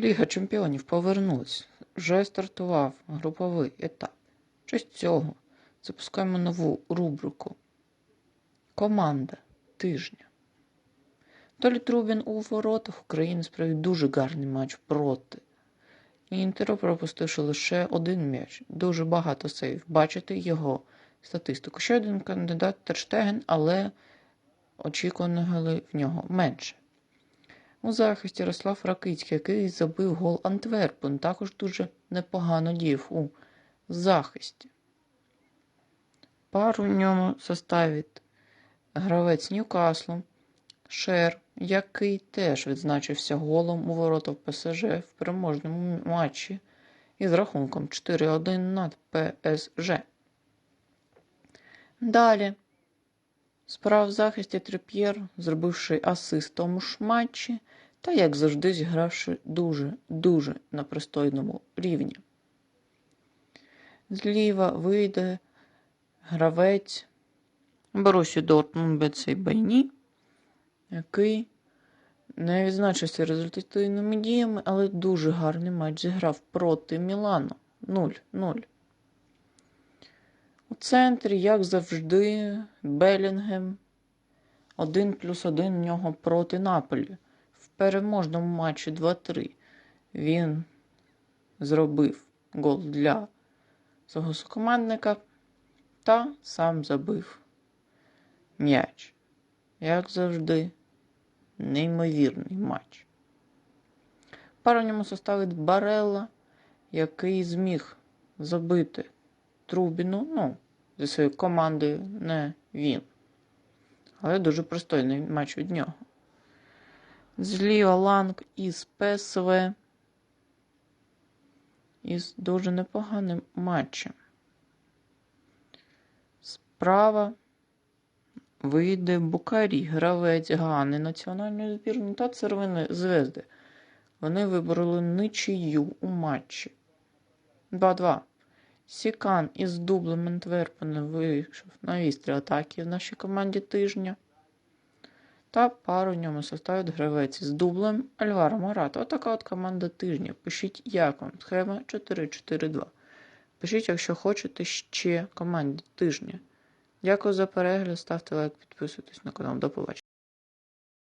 Ліга чемпіонів повернулась. Вже стартував груповий етап. Честь цього запускаємо нову рубрику Команда тижня. Толі Трубін у воротах України справив дуже гарний матч проти. Інтеру, пропустивши лише один м'яч. Дуже багато сейв. Бачите його статистику. Ще один кандидат Терштеген, але очікуваних голів в нього менше. У захисті Ярослав Ракицький, який забив гол Антверпен, також дуже непогано діяв у захисті. Пару в ньому составить гравець Ньюкаслу, Шер, який теж відзначився голом у ворота в ПСЖ в переможному матчі із рахунком 4-1 над ПСЖ. Далі. Справа в захисті Трип'єр, зробивши асист тому ж матчі, та, як завжди, зігравши дуже-дуже на пристойному рівні. Зліва вийде гравець Борусі Дортмунд Бецей Байні, який не відзначився результативними діями, але дуже гарний матч зіграв проти Мілану 0-0. Центрі, як завжди, Белінгем 1 плюс 1 в нього проти Наполі. В переможному матчі 2-3 він зробив гол для свого сукомандника та сам забив м'яч. Як завжди, неймовірний матч. Пару составить Барелла, який зміг забити Трубіну, ну, зі своєю командою не він. Але дуже пристойний матч від нього. Зліва Ланг із ПСВ. Із дуже непоганим матчем. Справа вийде Букарі, гравець Гани національної збірної та Цервини Звезди. Вони вибороли ничию у матчі. 2-2. Сікан із дублем Антверпена вийшов на вістрі атаки в нашій команді тижня. Та пару в ньому составить гравець з дублем Альвара Марата. Отака от команда тижня. Пишіть, як вам. Схема 4-4-2. Пишіть, якщо хочете ще команді тижня. Дякую за перегляд, ставте лайк, підписуйтесь на канал. До побачення.